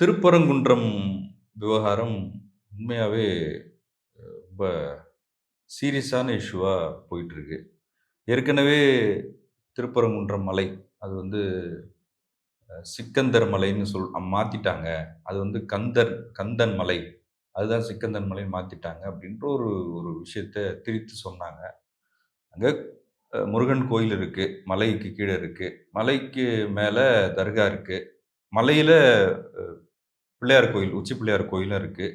திருப்பரங்குன்றம் விவகாரம் உண்மையாகவே ரொம்ப சீரியஸான இஷ்யூவாக போயிட்டுருக்கு. ஏற்கனவே திருப்பரங்குன்றம் மலை, அது வந்து சிக்கந்தர் மலைன்னு சொல் மாற்றிட்டாங்க அது வந்து கந்தர் கந்தன் மலை. அதுதான் சிக்கந்தன் மலைன்னு மாற்றிட்டாங்க அப்படின்ற ஒரு ஒரு விஷயத்த திரித்து சொன்னாங்க. அங்கே முருகன் கோயில் இருக்குது மலைக்கு கீழே இருக்குது மலைக்கு மேலே தர்கா இருக்குது மலையில் பிள்ளையார் கோயில், உச்சி பிள்ளையார் கோயிலும் இருக்குது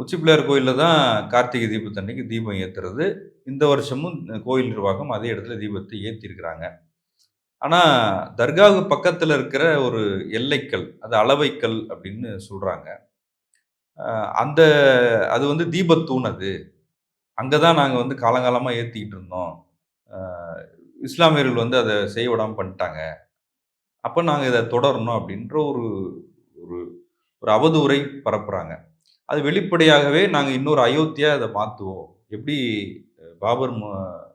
உச்சி பிள்ளையார் கோயிலில் தான் கார்த்திகை தீபத்தன்னைக்கு தீபம் ஏத்துறது. இந்த வருஷமும் கோயில் நிர்வாகம் அதே இடத்துல தீபத்தை ஏற்றிருக்கிறாங்க ஆனால் தர்காவுக்கு பக்கத்தில் இருக்கிற ஒரு எல்லைக்கல், அது அளவைக்கல் அப்படின்னு சொல்கிறாங்க அந்த அது வந்து தீபத்தூண் அது. அங்கே தான் நாங்கள் வந்து காலங்காலமாக ஏற்றிக்கிட்டு இருந்தோம். இஸ்லாமியர்கள் வந்து அதை செய்ய விடாமல் பண்ணிட்டாங்க அப்போ நாங்கள் இதை தொடரணும் அப்படின்ற ஒரு ஒரு அவதூறை பரப்புறாங்க. அது வெளிப்படையாகவே நாங்கள் இன்னொரு அயோத்தியா அதை மாற்றுவோம் எப்படி பாபர் ம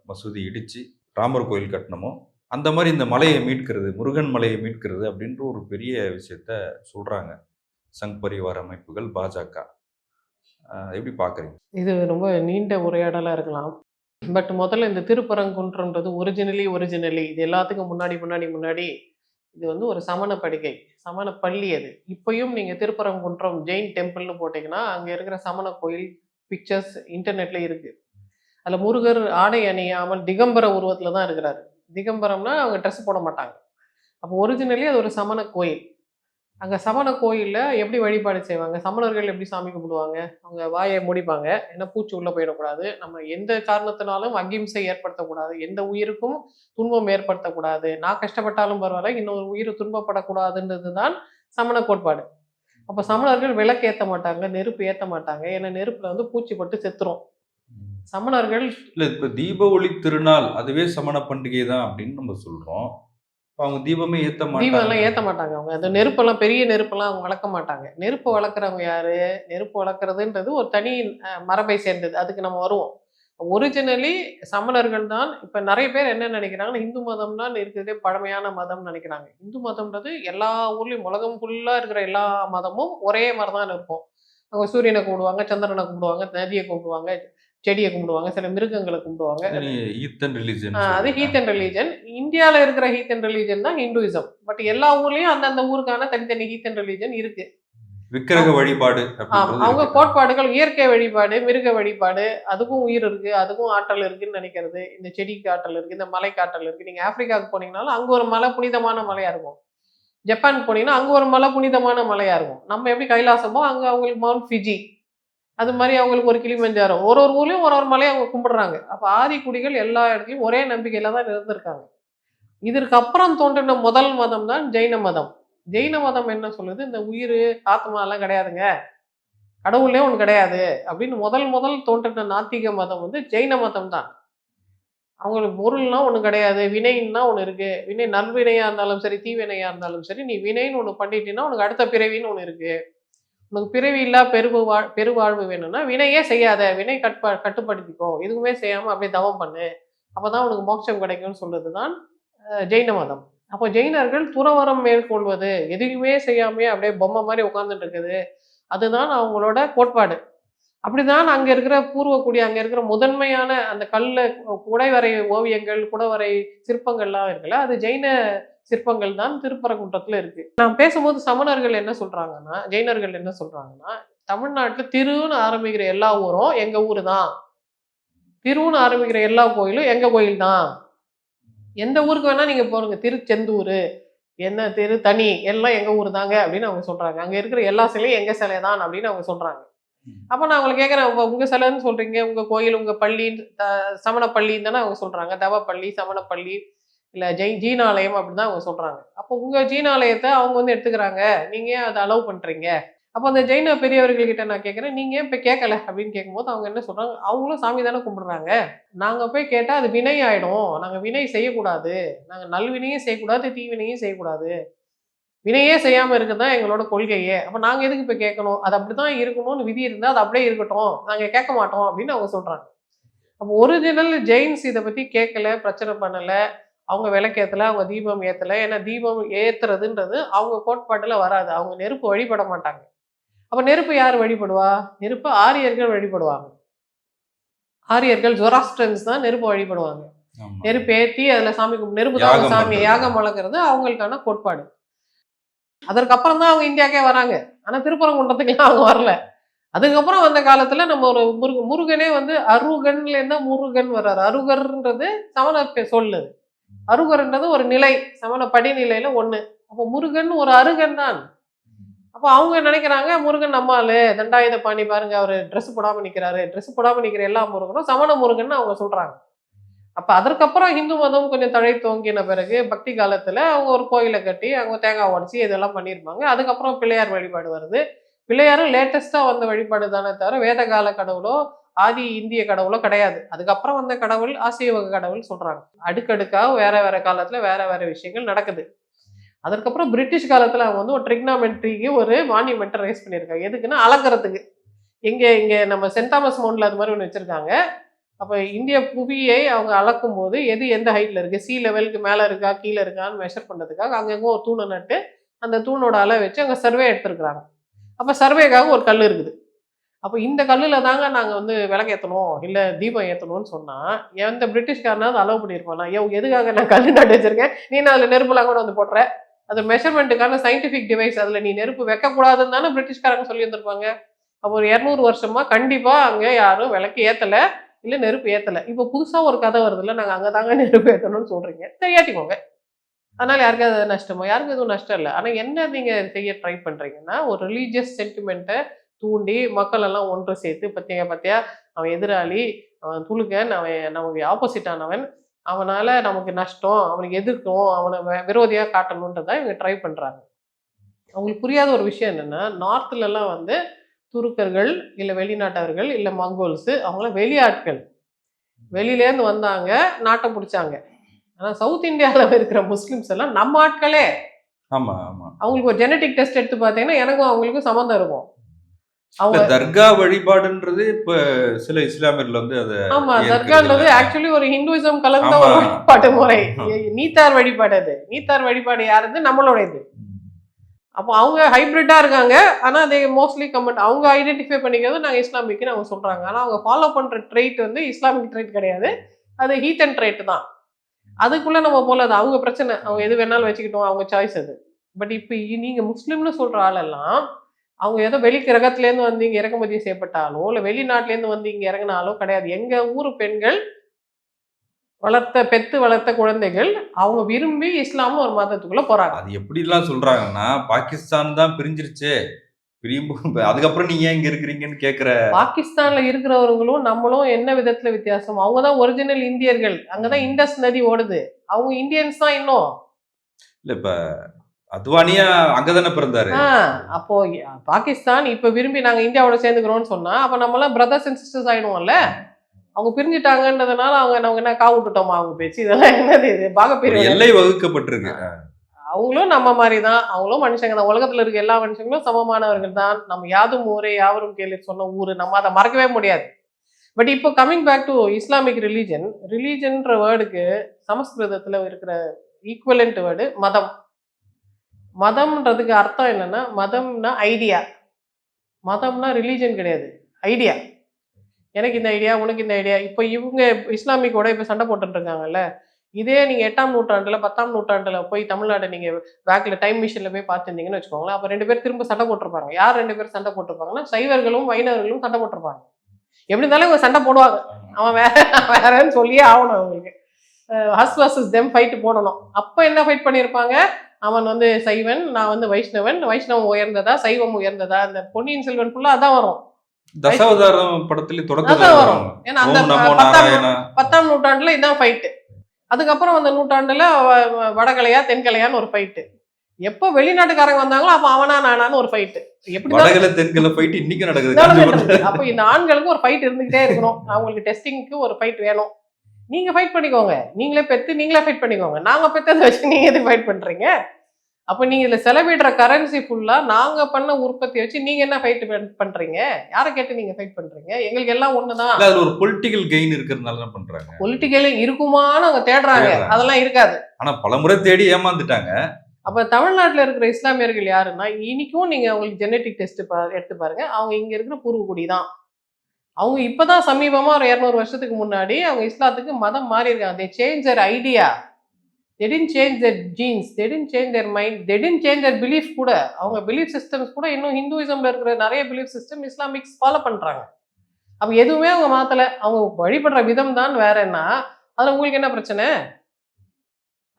மசூதி இடித்து ராமர் கோயில் கட்டுனோமோ, அந்த மாதிரி இந்த மலையை மீட்கிறது, முருகன் மலையை மீட்கிறது அப்படின்ற ஒரு பெரிய விஷயத்த சொல்கிறாங்க சங் பரிவார அமைப்புகள், பாஜக. எப்படி பார்க்குறீங்க? இது ரொம்ப நீண்ட உரையாடலாக இருக்கலாம். பட் முதல்ல இந்த திருப்பரங்குன்றன்றது ஒரிஜினலி ஒரிஜினலி இது எல்லாத்துக்கும் முன்னாடி முன்னாடி முன்னாடி இது வந்து ஒரு சமண படுகை. சமண பள்ளி அது. இப்பயும் நீங்க திருப்பரங்குன்றம் ஜெயின் டெம்பிள்னு போட்டீங்கன்னா, அங்க இருக்கிற சமண கோயில் பிக்சர்ஸ் இன்டர்நெட்ல இருக்கு. அதுல முருகர் ஆடை அணியாமல் திகம்பர உருவத்துல தான் இருக்கிறாரு. திகம்பரம்னா அவங்க ட்ரெஸ் போட மாட்டாங்க. அப்போ ஒரிஜினலி அது ஒரு சமண கோயில். அங்கே சமண கோயிலில் எப்படி வழிபாடு செய்வாங்க? சமணர்கள் எப்படி சாமி கும்பிடுவாங்க? அவங்க வாயை முடிப்பாங்க ஏன்னா பூச்சி உள்ளே போயிடக்கூடாது. நம்ம எந்த காரணத்தினாலும் அகிம்சை ஏற்படுத்தக்கூடாது. எந்த உயிருக்கும் துன்பம் ஏற்படுத்தக்கூடாது. நான் கஷ்டப்பட்டாலும் பரவாயில்ல இன்னொரு உயிர் துன்பப்படக்கூடாதுன்றது தான் சமண கோட்பாடு. அப்போ சமணர்கள் விளக்கு ஏற்ற மாட்டாங்க, நெருப்பு ஏற்ற மாட்டாங்க. ஏன்னா நெருப்பில் வந்து பூச்சி பட்டு செத்துரும். சமணர்கள் இல்லை இப்போ தீப ஒளி திருநாள் அதுவே சமண பண்டிகை தான் அப்படின்னு நம்ம சொல்கிறோம் அவங்க தீபமே ஏத்த தீபம் மாட்டாங்க. எல்லாம் ஏத்த மாட்டாங்க அவங்க. அந்த நெருப்பெல்லாம் பெரிய நெருப்பெல்லாம் அவங்க வளர்க்க மாட்டாங்க. நெருப்பு வளர்க்குறவங்க யாரு? நெருப்பு வளர்க்குறதுன்றது ஒரு தனி மரபை சேர்ந்தது. அதுக்கு நம்ம வருவோம். ஒரிஜினலி சமணர்கள் தான் இப்ப நெறைய பேர் என்ன நெனைக்கிறாங்கன்னா, இந்து மதம் தான் இருக்கிறதுலே பழமையான மதம்னு நெனைக்கிறாங்க. இந்து மதம்ன்றது எல்லா ஊர்லயும் உலகம் ஃபுல்லா இருக்கிற எல்லா மதமும் ஒரே மாரி தான் இருக்கும். அவங்க சூரியனை கும்பிடுவாங்க, சந்திரனை கும்பிடுவாங்க, நதிய கும்பிடுவாங்க, செடிய கும்பிடுவாங்க, சில மிருகங்கள கும்பிடுவாங்க. இது நீங்க ஈத்தன் ரிலிஜன் ஆ அது ஹீத்தன் ரிலிஜன். இந்தியால இருக்கிற ஹீத்தன் ரிலிஜன் தான் ஹிந்துயிசம். பட் எல்லா ஊர்லயும் அந்தந்த ஊருக்கான தனித்தனி ஹீத்தன் ரிலிஜன் இருக்கு. விக்கிரக வழிபாடு அவங்க. கோட்பாடுகள் இயற்கை வழிபாடு, மிருக வழிபாடு, அதுக்கும் உயிர் இருக்கு, அதுக்கும் ஆற்றல் இருக்குன்னு நெனைக்கிறது. இந்த செடிக்கு ஆற்றல் இருக்கு, இந்த மலைக்கு ஆற்றல் இருக்கு. நீங்க ஆப்பிரிக்காவுக்கு போனீங்கனாலும், அங்க ஒரு மலை புனிதமான மலையா இருக்கும். ஜப்பான் போனீங்கன்னா, அங்க ஒரு மலை புனிதமான மலையா இருக்கும். நம்ம எப்படி கைலாசமோ, அங்க அவங்களுக்கு மவுண்ட் ஃபிஜி. அது மாதிரி அவங்களுக்கு ஒரு கிளிமஞ்சாரம் ஒரு ஒரு ஊர்லேயும் ஒரு ஒரு மலையை அவங்க கும்பிடுறாங்க. அப்போ ஆதிக்குடிகள் எல்லா இடத்துலையும் ஒரே நம்பிக்கையில் தான் இருந்திருக்காங்க. இதற்கு அப்புறம் தோன்றின முதல் மதம் தான் ஜெயின மதம். ஜெயின மதம் என்ன சொல்லுது? இந்த உயிரு, ஆத்மாலாம் கிடையாதுங்க. கடவுளே ஒன்று கிடையாது. அப்படின்னு முதல் முதல் தோன்றின நாத்திக மதம் வந்து ஜெயின மதம் தான். அவங்களுக்கு பொருள்னா ஒன்று கிடையாது. வினைன்னா ஒன்று இருக்குது வினை நல்வினையாக இருந்தாலும் சரி, தீவினையாக இருந்தாலும் சரி, நீ வினைன்னு ஒன்று பண்ணிட்டீங்கன்னா உனக்கு அடுத்த பிறவின்னு ஒன்று இருக்குது உனக்கு பிறவி இல்லா பெருவு வாழ் பெருவாழ்வு வேணும்னா, வினையே செய்யாத. வினை கட்ப கட்டுப்படுத்திக்கோ. எதுவுமே செய்யாமல் அப்படியே தவம் பண்ணு. அப்போ தான் உனக்கு மோட்சம் கிடைக்கும்னு சொல்றது தான் ஜெயின மதம். அப்போ ஜெயினர்கள் துறவரம் மேற்கொள்வது, எதுவுமே செய்யாமே அப்படியே பொம்மை மாதிரி உட்கார்ந்துட்டு இருக்குது. அதுதான் அவங்களோட கோட்பாடு. அப்படிதான் அங்கே இருக்கிற பூர்வக்குடி, அங்கே இருக்கிற முதன்மையான அந்த கல்ல குடைவரை ஓவியங்கள், குடவரை சிற்பங்கள்லாம் இருக்குல்ல, அது ஜெயின சிற்பங்கள் தான் திருப்பரங்குன்றத்தில் இருக்கு. நான் பேசும்போது சமணர்கள் என்ன சொல்றாங்கன்னா, ஜெயினர்கள் என்ன சொல்றாங்கன்னா, தமிழ்நாட்டில் திருன்னு ஆரம்பிக்கிற எல்லா ஊரும் எங்க ஊர் தான். திருன்னு ஆரம்பிக்கிற எல்லா கோயிலும் எங்க கோயில் தான். எந்த ஊருக்கு வேணா நீங்க போறீங்க திருச்செந்தூர் என்ன திரு தனி எல்லாம் எங்க ஊர் தாங்க அப்படின்னு அவங்க சொல்றாங்க. அங்க இருக்கிற எல்லா சிலையும் எங்க சிலை தான் அப்படின்னு அவங்க சொல்றாங்க. அப்ப நான் அவங்கள கேட்கறேன் உங்க உங்க சிலைன்னு சொல்றீங்க, உங்க கோயில், உங்க பள்ளி, த சமண பள்ளின்னு தானே அவங்க சொல்றாங்க. தவ பள்ளி, சமண பள்ளி, இல்லை ஜெய் ஜீனாலயம் அப்படிதான் அவங்க சொல்கிறாங்க அப்போ உங்கள் ஜீனாலயத்தை அவங்க வந்து எடுத்துக்கிறாங்க. நீங்கள் ஏன் அதை அலோவ் பண்ணுறீங்க அப்போ அந்த ஜெயின பெரியவர்கள்கிட்ட நான் கேட்குறேன் நீங்கள் ஏன் இப்போ கேட்கல? அப்படின்னு கேட்கும்போது அவங்க என்ன சொல்கிறாங்க அவங்களும் சாமி தானே கும்பிடுறாங்க. நாங்கள் போய் கேட்டால் அது வினை ஆகிடும் நாங்கள் வினை செய்யக்கூடாது. நாங்கள் நல்வினையும் செய்யக்கூடாது, தீவினையும் செய்யக்கூடாது. வினையே செய்யாமல் இருக்குது தான் எங்களோட கொள்கையே. அப்போ நாங்கள் எதுக்கு இப்போ கேட்கணும்? அது அப்படிதான் இருக்கணும்னு விதி இருந்தால் அது அப்படியே இருக்கட்டும். நாங்கள் கேட்க மாட்டோம் அப்படின்னு அவங்க சொல்கிறாங்க அப்போ ஒரிஜினல் ஜெயின்ஸ் இதை பற்றி கேட்கல, பிரச்சனை பண்ணலை அவங்க விளக்கேத்தல அவங்க தீபம் ஏத்தல. ஏன்னா தீபம் ஏத்துறதுன்றது அவங்க கோட்பாட்டுல வராது. அவங்க நெருப்பு வழிபட மாட்டாங்க. அப்ப நெருப்பு யார் வழிபடுவா? நெருப்பு ஆரியர்கள் வழிபடுவாங்க. ஆரியர்கள் ஜொராஸ்ட்ரன்ஸ் தான் நெருப்பு வழிபடுவாங்க. நெருப்பு ஏத்தி அதுல சாமி நெருப்பு தான் சாமி. யாகம் வளர்க்கறது அவங்களுக்கான கோட்பாடு. அதற்கப்புறம் தான் அவங்க இந்தியாக்கே வராங்க. ஆனா திருப்பரங்குன்றத்துக்குலாம் அவங்க வரல. அதுக்கப்புறம் வந்த காலத்துல நம்ம ஒரு முருக முருகனே வந்து அருகன்ல இருந்தா முருகன் வர்றாரு. அருகர்ன்றது சமண சொல்லுது. அருகர்ன்றது ஒரு நிலை சமண படிநிலையில ஒண்ணு. அப்போ முருகன் ஒரு அருகன் தான். அப்போ அவங்க நினைக்கிறாங்க? முருகன் நம்மாளு. தண்டாயுத பாணி பாருங்க அவர் ட்ரெஸ் போடாமல் நிற்கிறாரு ட்ரெஸ் போடாமல் நிற்கிற எல்லா முருகனும் சமண முருகன் அவங்க சொல்றாங்க. அப்போ அதற்கப்புறம் ஹிந்து மதம் கொஞ்சம் தழை தோங்கின பிறகு பக்தி காலத்தில் அவங்க ஒரு கோயிலை கட்டி அவங்க தேங்காய் உடச்சி இதெல்லாம் பண்ணியிருப்பாங்க. அதுக்கப்புறம் பிள்ளையார் வழிபாடு வருது. பிள்ளையாரும் லேட்டஸ்ட்டாக வந்த வழிபாடு தானே தவிர வேத கால கடவுளோ ஆதி இந்திய கடவுளோ கிடையாது. அதுக்கப்புறம் வந்த கடவுள் ஆசிய வகை கடவுள் சொல்றாங்க. அடுக்கடுக்காக வேற வேற காலத்துல வேற வேற விஷயங்கள் நடக்குது. அதற்கப்புறம் பிரிட்டிஷ் காலத்துல அவங்க வந்து ஒரு ட்ரிக்னாமெட்ரிக்கு ஒரு மானியூமெண்ட்டை ரைஸ் பண்ணியிருக்காங்க. எதுக்குன்னா அளக்கறதுக்கு இங்க இங்க நம்ம சென்ட் தாமஸ் மவுண்ட்ல அது மாதிரி ஒன்று வச்சிருக்காங்க. அப்போ இந்திய புவியை அவங்க அளக்கும் போது எது எந்த ஹைட்ல இருக்கு? சி லெவலுக்கு மேல இருக்கா? கீழே இருக்கான்னு மெஷர் பண்றதுக்காக அங்கங்க ஒரு தூணை நட்டு அந்த தூணோட அளவை வச்சு அங்க சர்வே எடுத்திருக்கிறாங்க. அப்ப சர்வேக்காக ஒரு கல் இருக்குது. அப்போ இந்த கல்லில் தாங்க நாங்கள் வந்து விளக்கேற்றணும் இல்லை தீபம் ஏற்றணும்னு சொன்னால் எந்த பிரிட்டிஷ்காரனாவது அலோவ் பண்ணியிருப்பானா ஐயோ எதுக்காக நான் கல் நட்டு வச்சிருக்கேன்? நீ நான் அதில் நெருப்புலாம் கூட வந்து போடுற? அது மெஷர்மெண்ட்டுக்கான சயின்டிஃபிக் டிவைஸ் அதில் நீ நெருப்பு வைக்கக்கூடாதுன்னு தானே பிரிட்டிஷ்காரங்க சொல்லி வந்திருப்பாங்க அப்போ ஒரு இரநூறு வருஷமாக கண்டிப்பாக அங்கே யாரும் விளக்கு ஏற்றலை இல்லை நெருப்பு ஏற்றலை இப்போ புதுசாக ஒரு கதை வருதுல்ல நாங்கள் அங்கே தாங்க நெருப்பு ஏற்றணும்னு சொல்கிறீங்க சரி அதனால் யாருக்கும் அது நஷ்டமோ? யாருக்கும் எதுவும் நஷ்டம் இல்லை. ஆனால் என்ன நீங்கள் செய்ய ட்ரை பண்ணுறீங்கன்னா ஒரு ரிலீஜியஸ் சென்டிமெண்ட்டை தூண்டி மக்கள் எல்லாம் ஒன்று சேர்த்து பத்தியா பத்தியா அவன் எதிராளி அவன் துளுக்கன் அவன் நமக்கு ஆப்போசிட் ஆனவன். அவனால நமக்கு நஷ்டம் அவனுக்கு எதிர்க்கும் அவனை வி- விரோதியா காட்டணுன்றதை இவங்க ட்ரை பண்றாங்க. அவங்களுக்கு புரியாத ஒரு விஷயம் என்னன்னா நார்த்ல எல்லாம் வந்து துருக்கர்கள் இல்ல வெளிநாட்டவர்கள் இல்ல மங்கோல்ஸ் அவங்களாம் வெளியாட்கள். வெளியிலேருந்து வந்தாங்க நாட்டை பிடிச்சாங்க. ஆனா சவுத் இந்தியாவில் இருக்கிற முஸ்லிம்ஸ் எல்லாம் நம்ம ஆட்களே. ஆமா ஆமா. அவங்களுக்கு ஒரு ஜெனட்டிக் டெஸ்ட் எடுத்து பார்த்தீங்கன்னா எனக்கும் அவங்களுக்கும் சம்மந்தம் இருக்கும். அவங்க தர்கா வழிபாடுன்றது இப்ப சில இஸ்லாமியர்ல வந்து அது ஆமா தர்கான்றது. ஆக்சுவலி ஒரு ஹிந்துவிசம் கலந்த. ஒரு வழிபாட்டு முறை. நீத்தார் வழிபாடு அது. நீத்தார் வழிபாடு யாருது? நம்மளோடது அப்போ அவங்க ஹைபிரிட்டா இருக்காங்க. ஆனா அதை மோஸ்ட்லி கமெண்ட் அவங்க ஐடென்டிஃபை பண்ணிக்கிறது நாங்க இஸ்லாமிக்னு அவங்க சொல்றாங்க. ஆனா அவங்க ஃபாலோ பண்ற ட்ரெயிட் வந்து இஸ்லாமிக் ட்ரெயிட் கிடையாது. அது ஹீத்தன் ட்ரெயிட் தான். அதுக்குள்ள நம்ம போல அது அவங்க பிரச்சனை. அவங்க எது வேணாலும் வச்சுக்கிட்டோம். அவங்க சாய்ஸ் அது. பட் இப்போ நீங்க முஸ்லீம்னு சொல்ற ஆளெல்லாம் அவங்க ஏதோ வெளி கிரகத்திலேருந்து வந்து இங்க இறக்குமதி செய்யப்பட்டாலோ இல்லை வெளிநாட்டிலேருந்து வந்து இங்க இறங்கினாலோ கிடையாது. எங்க ஊர் பெண்கள் வளர்த்த பெத்து வளர்த்த குழந்தைகள் அவங்க விரும்பி இஸ்லாம்னு ஒரு மதத்துக்குள்ள போறாங்க. அது எப்படிலாம் சொல்றாங்கன்னா பாகிஸ்தான் தான் பிரிஞ்சிருச்சே. பிரியும் அதுக்கப்புறம் நீங்க ஏன் இங்க இருக்கிறீங்கன்னு கேக்குற பாகிஸ்தான்ல இருக்கிறவங்களும் நம்மளும் என்ன விதத்துல வித்தியாசம்? அவங்க தான் ஒரிஜினல் இந்தியர்கள். அங்கதான் இண்டஸ் நதி ஓடுது. அவங்க இந்தியன்ஸ் தான் இன்னும். இல்ல இப்ப அத்வானியா அங்கதானே பிறந்தாரு. அப்போ பாகிஸ்தான் இப்ப விரும்பி நாங்க இந்தியாவோட சேர்ந்துக்கிறோம்னு சொன்னா அப்ப நம்ம எல்லாம் பிரதர்ஸ் அண்ட் சிஸ்டர்ஸ் ஆயிடுவோம்ல. அவங்க பிரிஞ்சுட்டாங்கன்றதுனால அவங்க நம்ம என்ன காவு விட்டுட்டோமா அவங்க பேச்சு? இதெல்லாம் என்னது இது? ஒரு பாகப்பிரிவு எல்லை வகுக்கப்பட்டிருக்கு. அவங்களும் நம்ம மாதிரி தான் அவங்களும் மனுஷங்க தான். உலகத்துல இருக்க எல்லா மனுஷங்களும் சமமானவர்கள் தான். நம்ம யாதும் ஊரே யாவரும் கேள்வி சொன்ன ஊரு. நம்ம அதை மறக்கவே முடியாது. பட் இப்போ coming back to Islamic religion ரிலீஜன்ற வேர்டுக்கு சமஸ்கிருதத்துல இருக்கிற ஈக்குவலண்ட் வேர்டு மதம். மதம்ன்றதுக்கு அர்த்தம் என்னன்னா மதம்னா ஐடியா மதம்னா ரிலீஜன் கிடையாது. ஐடியா எனக்கு இந்த ஐடியா உனக்கு இந்த ஐடியா இப்போ இவங்க இஸ்லாமிக்கோட இப்போ சண்டை போட்டுருக்காங்கல்ல இதே நீங்கள் எட்டாம் நூற்றாண்டில் பத்தாம் நூற்றாண்டில் போய் தமிழ்நாடு நீங்கள் பேக்கில் டைம் மிஷினில் போய் பார்த்துருந்தீங்கன்னு வச்சுக்கோங்களேன் அப்போ ரெண்டு பேர் திரும்ப சண்டை போட்டிருப்பாங்க. யார் ரெண்டு பேர் சண்டை போட்டிருப்பாங்கன்னா சைவர்களும் வைணவர்களும் சண்டை போட்டிருப்பாங்க. எப்படி இருந்தாலும் இவங்க சண்டை போடுவாங்க. அவன் வேற வேறன்னு சொல்லியே ஆகணும் அவங்களுக்கு. ஹஸ் வர்சஸ் தெம் ஃபைட் போடணும். அப்ப என்ன ஃபைட் பண்ணியிருப்பாங்க அவன் வந்து சைவன் நான் வந்து வைஷ்ணவன். வைஷ்ணவம் உயர்ந்ததா சைவம் உயர்ந்ததா? அந்த பொன்னியின் செல்வன் ஃபுல்லா அதான் வரும். தசாவதாரம் படத்துல தொடக்கத்துல வரும். ஏன்னா அந்த பத்தாம் நூற்றாண்டுல இதான் ஃபைட்டு அதுக்கப்புறம் அந்த நூற்றாண்டுல வடகலையா தென்கலையான்னு ஒரு ஃபைட்டு எப்போ வெளிநாட்டுக்காரங்க வந்தாங்களோ அப்போ அவனா நானான்னு ஒரு ஃபைட்டு எப்படி தான் வடகல தென்கல போயிட்டு இன்னைக்கும் நடக்குது. அப்போ இந்த ஆண்களுக்கு ஒரு ஃபைட் இருந்துகிட்டே இருக்கணும். அவங்களுக்கு டெஸ்டிங்க்கு ஒரு ஃபைட் வேணும். நீங்க ஃபைட் பண்ணிக்கோங்க. நீங்களே பெத்து நீங்களே ஃபைட் பண்ணிக்கோங்க. நாங்க பெத்ததை வச்சு நீங்க எதுக்கு ஃபைட் பண்றீங்க? அப்ப நீங்க இதுல செலவிடுற கரன்சி ஃபுல்லா நாங்க பண்ண உற்பத்தி வச்சு நீங்க என்ன ஃபைட் பண்றீங்க? யாரை கேட்டு நீங்க ஃபைட் பண்றீங்க? எங்களுக்கு எல்லாம் ஒண்ணுதான். அதுல ஒரு பொலிட்டிக்கல் கெயின் இருக்கிறதுனால தான் பண்றாங்க. பொலிட்டிக்கலி இருக்குமான்னு அவங்க தேடுறாங்க. அதெல்லாம் இருக்காது. ஆனா பலமுறை தேடி ஏமாந்துட்டாங்க. அப்ப தமிழ்நாட்டுல இருக்கிற இஸ்லாமியர்கள் யாருன்னா இன்னைக்கும் நீங்க அவங்களுக்கு ஜெனட்டிக் டெஸ்ட் எடுத்து பாருங்க. அவங்க இங்க இருக்கிற பூர்வகுடி தான் அவங்க இப்போதான் சமீபமாக ஒரு இரநூறு வருஷத்துக்கு முன்னாடி அவங்க இஸ்லாத்துக்கு மதம் மாறி இருக்காங்க they change their idea then change their genes then change their mind then change their belief கூட. அவங்க பிலீஃப் சிஸ்டம்ஸ் கூட இன்னும் ஹிந்துவிசம்ல இருக்கிற நிறைய பிலீஃப் சிஸ்டம் இஸ்லாமிக்ஸ் ஃபாலோ பண்ணுறாங்க அப்போ எதுவுமே அவங்க மாற்றலை அவங்க வழிபடுற விதம் தான் வேறன்னா அதில் உங்களுக்கு என்ன பிரச்சனை?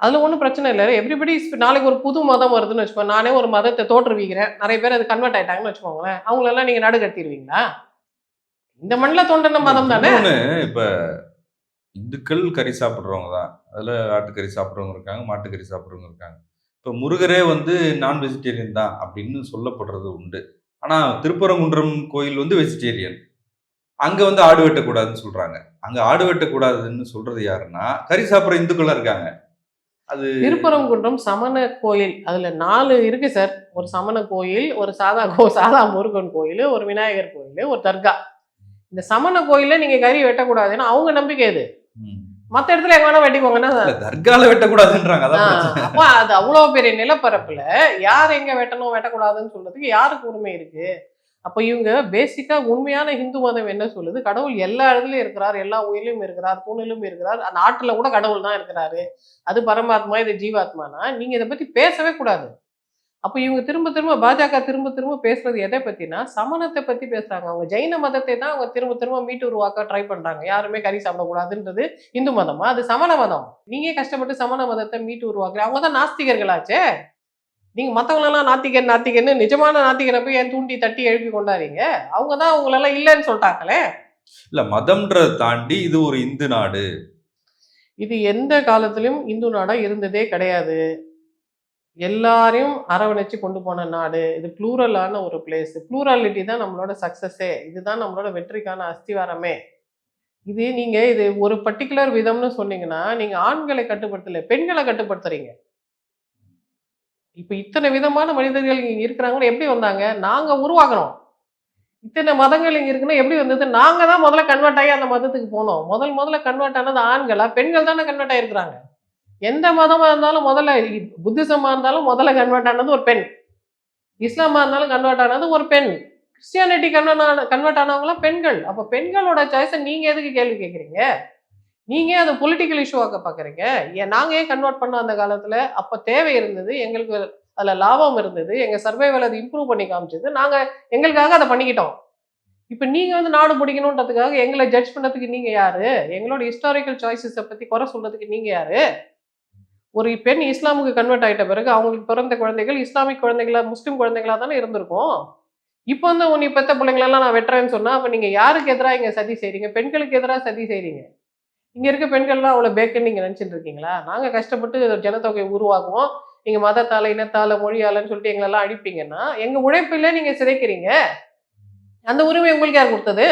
அதில் ஒன்றும் பிரச்சனை இல்லை. எவ்ரிபடி நாளைக்கு ஒரு புது மதம் வருதுன்னு வச்சுக்கோங்க நானே ஒரு மதத்தை தோற்றுவிக்கிறேன். நிறைய பேர் அது கன்வெர்ட் ஆகிட்டாங்கன்னு வச்சுக்கோங்களேன். அவங்களெல்லாம் நீங்கள் நடு கட்டிடுவீங்களா இந்த மண்ணில் தோண்டின மதம் தானே? இப்ப இந்துக்கள் கறி சாப்பிட்றவங்க தான். அதுல ஆட்டுக்கறி சாப்பிட்றவங்க இருக்காங்க மாட்டுக்கறி சாப்பிட்றவங்க இருக்காங்க. இப்ப முருகரே வந்து நான் வெஜிடேரியன் தான் அப்படின்னு சொல்லப்படுறது உண்டு. ஆனா திருப்பரங்குன்றம் கோயில் வந்து வெஜிடேரியன் அங்க வந்து ஆடு வெட்டக்கூடாதுன்னு சொல்றாங்க. அங்க ஆடு வெட்டக்கூடாதுன்னு சொல்றது யாருன்னா கறி சாப்பிட்ற இந்துக்களா இருக்காங்க. அது திருப்பரங்குன்றம் சமண கோயில். அதுல நாலு இருக்கு சார். ஒரு சமண கோயில் ஒரு சாதா கோ சாதா முருகன் கோயில் ஒரு விநாயகர் கோயில் ஒரு தர்கா. இந்த சமண கோயில்ல நீங்க கறி வெட்டக்கூடாதுன்னு அவங்க நம்பிக்கை இது ம். மத்த இடத்துல எங்க வேணா வெட்டிக்கோங்கன்னா தர்கால வெட்டக்கூடாதுன்றாங்க. அப்ப அது அவ்வளவு பெரிய நிலப்பரப்புல யார் எங்க வெட்டணும் வெட்டக்கூடாதுன்னு சொல்றதுக்கு யாருக்கு உரிமை இருக்கு? அப்ப இவங்க பேசிக்கா உண்மையான இந்து மதம் என்ன சொல்லுது? கடவுள் எல்லா இடத்துலயும் இருக்கிறார் எல்லா உயிரிலும் இருக்கிறார் தூணிலும் இருக்கிறார் அந்த ஆற்றுல கூட கடவுள் தான் இருக்கிறாரு. அது பரமாத்மா இது ஜீவாத்மானா? நீங்க இதை பத்தி பேசவே கூடாது. அப்ப இவங்க திரும்ப திரும்ப பாஜக திரும்ப திரும்ப பேசுறது எதை பத்தினா சமணத்தை பத்தி பேசுறாங்க. அவங்க ஜெயின மதத்தை தான் அவங்க திரும்ப திரும்ப மீட்டு உருவாக்க ட்ரை பண்றாங்க. யாருமே கறி சாப்பிடக்கூடாதுன்றது இந்து மதமா? அது சமண மதம். நீங்க கஷ்டப்பட்டு சமண மதத்தை மீட்டு உருவாக்குற அவங்க தான் நாஸ்திகர்களாச்சே. நீங்க மத்தவங்களெல்லாம் நாத்திகன் நாத்திகன்னு நிஜமான நாத்திகரை போய் ஏன் தூண்டி தட்டி எழுப்பி கொண்டாறீங்க அவங்க தான் அவங்களெல்லாம் இல்லைன்னு சொல்லிட்டாங்களே. இல்ல மதம்ன்றதை தாண்டி இது ஒரு இந்து நாடு. இது எந்த காலத்திலும் இந்து நாடா இருந்ததே கிடையாது. எல்லாரையும் அரவணைச்சு கொண்டு போன நாடு. இது ப்ளூரலான ஒரு பிளேஸ் ப்ளூராலிட்டி தான் நம்மளோட சக்ஸஸே இதுதான் நம்மளோட வெற்றிக்கான அஸ்திவாரமே. இது நீங்க இது ஒரு பர்டிகுலர் விதம்னு சொன்னீங்கன்னா நீங்க ஆண்களை கட்டுப்படுத்தல பெண்களை கட்டுப்படுத்துறீங்க. இப்ப இத்தனை விதமான மனிதர்கள் இங்க இருக்கிறாங்கன்னு எப்படி வந்தாங்க? நாங்க உருவாக்குறோம். இத்தனை மதங்கள் இங்க இருக்குன்னா எப்படி வந்தது? நாங்க தான் முதல்ல கன்வெர்ட் ஆகி அந்த மதத்துக்கு போனோம். முதல் முதல்ல கன்வெர்ட் ஆனது ஆண்களா? பெண்கள் தானே கன்வெர்ட் ஆயிருக்கிறாங்க. எந்த மதமாக இருந்தாலும் முதல்ல புத்திசமாக இருந்தாலும் முதல்ல கன்வெர்ட் ஆனது ஒரு பெண். இஸ்லாமா இருந்தாலும் கன்வெர்ட் ஆனது ஒரு பெண். கிறிஸ்டியானிட்டி கன்வெர்ட் ஆன கன்வெர்ட் ஆனவங்களாம் பெண்கள். அப்போ பெண்களோட சாய்ஸை நீங்கள் எதுக்கு கேள்வி கேட்குறீங்க நீங்கள் அதை பொலிட்டிக்கல் இஷ்யூவாக்க பார்க்குறீங்க ஏன் நாங்கள் ஏன் கன்வெர்ட் பண்ணோம் அந்த காலத்தில்? அப்போ தேவை இருந்தது எங்களுக்கு அதில் லாபம் இருந்தது எங்கள் சர்வைவல் அது இம்ப்ரூவ் பண்ணி காமிச்சது. நாங்கள் எங்களுக்காக அதை பண்ணிக்கிட்டோம். இப்போ நீங்கள் வந்து நாடு பிடிக்கணுன்றதுக்காக எங்களை ஜட்ஜ் பண்ணதுக்கு நீங்கள் யார்? எங்களோட ஹிஸ்டாரிக்கல் சாய்ஸஸை பற்றி குறை சொல்கிறதுக்கு நீங்கள் யார்? ஒரு பெண் இஸ்லாமுக்கு கன்வெர்ட் ஆகிட்ட பிறகு அவங்களுக்கு பிறந்த குழந்தைகள் இஸ்லாமிக் குழந்தைகளா முஸ்லீம் குழந்தைகளா தானே இருந்திருக்கும். இப்போ வந்து உன்னை பெத்த பிள்ளைங்களெல்லாம் நான் வெட்டுறேன்னு சொன்னால் அப்போ நீங்கள் யாருக்கு எதிராக இங்கே சதி செய்கிறீங்க பெண்களுக்கு எதிராக சதி செய்கிறீங்க இங்கே இருக்க பெண்கள்லாம் அவ்வளோ பேக்குன்னு நீங்கள் நினச்சிட்டு இருக்கீங்களா? நாங்கள் கஷ்டப்பட்டு ஒரு ஜனத்தொகையை உருவாக்குவோம். நீங்கள் மதத்தால் இனத்தால் மொழியாலன்னு சொல்லிட்டு எங்களெல்லாம் அழிப்பீங்கன்னா எங்கள் உழைப்பில் நீங்கள் சிதைக்கிறீங்க. அந்த உரிமை உங்களுக்கு யார் கொடுத்தது?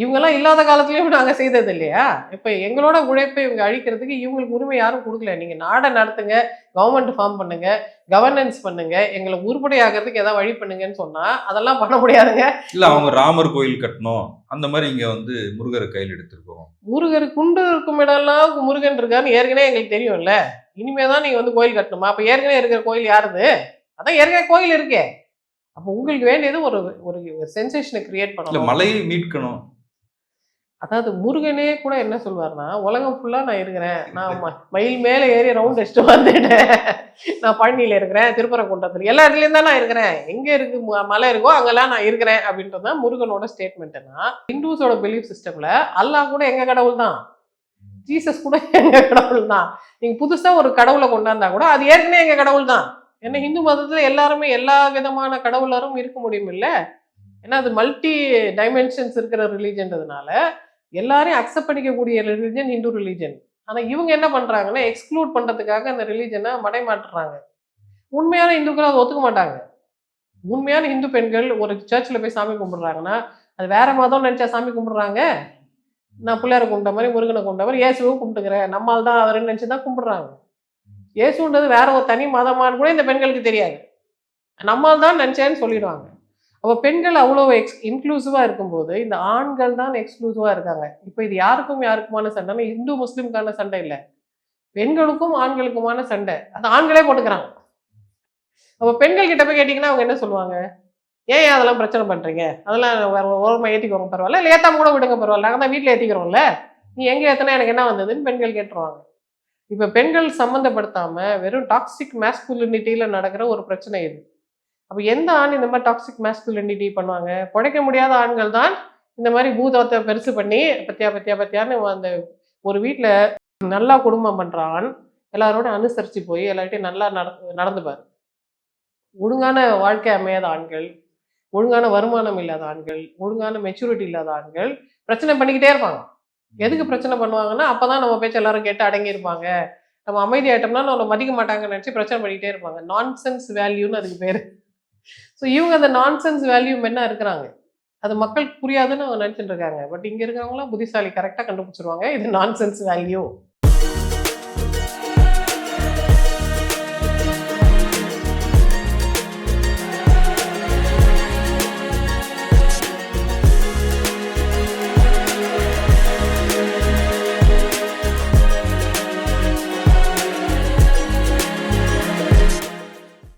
இவங்கெல்லாம் இல்லாத காலத்துலயும் நாங்க செய்தது இல்லையா? இப்ப எங்களோட உழைப்பை இவங்க அழிக்கிறதுக்கு இவங்களுக்கு உரிமை யாரும் கொடுக்கல. நீங்க நாடை நடத்துங்க கவர்மெண்ட் ஃபார்ம் பண்ணுங்க கவர்னன்ஸ் பண்ணுங்க எங்களை உருப்படி ஆகிறதுக்கு ஏதாவது வழி பண்ணுங்கன்னு சொன்னா அதெல்லாம் பண்ண முடியாதுங்க. இல்ல அவங்க ராமர் கோயில் கட்டணும். அந்த மாதிரி இங்க வந்து முருகரை கையில் எடுத்திருக்கோம். முருகர் குண்டு இருக்கும் இடம்லாம் முருகன் இருக்கான்னு ஏற்கனவே எங்களுக்கு தெரியும்ல. இனிமே தான் நீங்க வந்து கோயில் கட்டணுமா? அப்ப ஏற்கனவே இருக்கிற கோயில் யாருது? அதான் ஏற்கனவே கோயில் இருக்கே. அப்போ உங்களுக்கு வேண்டியது ஒரு ஒரு சென்சேஷனை கிரியேட் பண்ணணும். மலையை மீட்கணும். அதாவது முருகனே கூட என்ன சொல்வார்னா உலகம் ஃபுல்லாக நான் இருக்கிறேன். நான் ம- மயில் மேலே ஏறி ரவுண்ட் அடிச்சுட்டு வந்துட்டேன். நான் பழனியில் இருக்கிறேன் திருப்பரங்குன்றத்தில். எல்லா இடத்துலையும் தான் நான் இருக்கிறேன். எங்கே இருக்கு ம- மலை இருக்கோ அங்கெல்லாம் நான் இருக்கிறேன். அப்படின்றது தான் முருகனோட ஸ்டேட்மெண்ட்டுன்னா ஹிந்துஸோட பிலீஃப் சிஸ்டமில் அல்லாஹ் கூட எங்கள் கடவுள் தான்? ஜீசஸ் கூட எங்கள் கடவுள் தான்? நீங்கள் புதுசாக ஒரு கடவுளை கொண்டாந்தா கூட அது ஏற்கனவே எங்கள் கடவுள் தான். ஏன்னா இந்து மதத்தில் எல்லாருமே எல்லா விதமான கடவுளரும் இருக்க முடியும் இல்லை ஏன்னா அது மல்டி டைமென்ஷன்ஸ் இருக்கிற ரிலீஜன்றதுனால எல்லாரையும் அக்செப்ட் பண்ணிக்கக்கூடிய ரிலிஜன் ஹிந்து ரிலீஜன் ஆனால் இவங்க என்ன பண்ணுறாங்கன்னா எக்ஸ்க்ளூட் பண்ணுறதுக்காக அந்த ரிலீஜனை மடைமாட்டுறாங்க உண்மையான இந்துக்கள் அதை ஒத்துக்க மாட்டாங்க. உண்மையான இந்து பெண்கள் ஒரு சர்ச்சில் போய் சாமி கும்பிட்றாங்கன்னா அது வேற மதம் நினச்சா சாமி கும்பிட்றாங்க? நான் பிள்ளையாரை கும்பிட்ட மாதிரி முருகனை கும்பிட்ட மாதிரி இயேசுவும் கும்பிட்டுக்கிறேன். நம்மால் தான் அவருன்னு நினச்சி தான் கும்பிட்றாங்க. இயேசுன்றது வேற ஒரு தனி மதமான்னு கூட இந்த பெண்களுக்கு தெரியாது. நம்மால் தான் நினச்சேன்னு சொல்லிடுவாங்க. அப்போ பெண்கள் அவ்வளோ எக்ஸ் இன்க்ளூசிவாக இருக்கும்போது இந்த ஆண்கள் தான் எக்ஸ்க்ளூசிவாக இருக்காங்க. இப்போ இது யாருக்கும் யாருக்குமான சண்டைனா இந்து முஸ்லீம்கான சண்டை இல்லை. பெண்களுக்கும் ஆண்களுக்குமான சண்டை. அது ஆண்களே போட்டுக்கிறாங்க. அப்போ பெண்கள் கிட்ட போய் கேட்டிங்கன்னா அவங்க என்ன சொல்லுவாங்க? ஏன் அதெல்லாம் பிரச்சனை பண்ணுறீங்க அதெல்லாம் ஓரமாக ஏற்றிக்கிறோம் பரவாயில்ல. இல்லை ஏற்றாம கூட விடுங்க பரவாயில்ல. நாங்கள் தான் வீட்டில் ஏற்றிக்கிறோம்ல நீ எங்கே ஏற்றினா எனக்கு என்ன வந்ததுன்னு பெண்கள் கேட்டுருவாங்க. இப்போ பெண்கள் சம்மந்தப்படுத்தாமல் வெறும் டாக்ஸிக் மேஸ்குலினிட்டியில் நடக்கிற ஒரு பிரச்சனை இது. அப்போ எந்த ஆண் இந்த மாதிரி டாக்ஸிக் மேஸ்குலினிட்டி பண்ணுவாங்க? பிழைக்க முடியாத ஆண்கள் தான் இந்த மாதிரி பூதத்தை பெருசு பண்ணி பத்தியா பத்தியா பத்தியான்னு அந்த ஒரு வீட்டில் நல்லா குடும்பம் பண்ணுற ஆண் எல்லாரோட அனுசரித்து போய் எல்லார்ட்டையும் நல்லா நட நடந்துப்பார். ஒழுங்கான வாழ்க்கை அமையாத ஆண்கள் ஒழுங்கான வருமானம் இல்லாத ஆண்கள் ஒழுங்கான மெச்சூரிட்டி இல்லாத ஆண்கள் பிரச்சனை பண்ணிக்கிட்டே இருப்பாங்க. எதுக்கு பிரச்சனை பண்ணுவாங்கன்னா அப்பதான் நம்ம பேச்சு எல்லாரும் கேட்டு அடங்கி இருப்பாங்க நம்ம அமைதி ஆயிட்டோம்னா நம்ம மதிக்க மாட்டாங்கன்னு நினச்சி பிரச்சனை பண்ணிக்கிட்டே இருப்பாங்க. நான்சென்ஸ் வேல்யூன்னு அதுக்கு பேர். ஸோ இவங்க அந்த நான்சென்ஸ் வேல்யூ என்ன இருக்கிறாங்க. அது மக்களுக்கு புரியாதுன்னு அவங்க நினச்சிட்டு இருக்காங்க. பட் இங்கே இருக்கிறவங்களாம் புத்திசாலி கரெக்டாக கண்டுபிடிச்சிருவாங்க. இது நான்சென்ஸ் வேல்யூ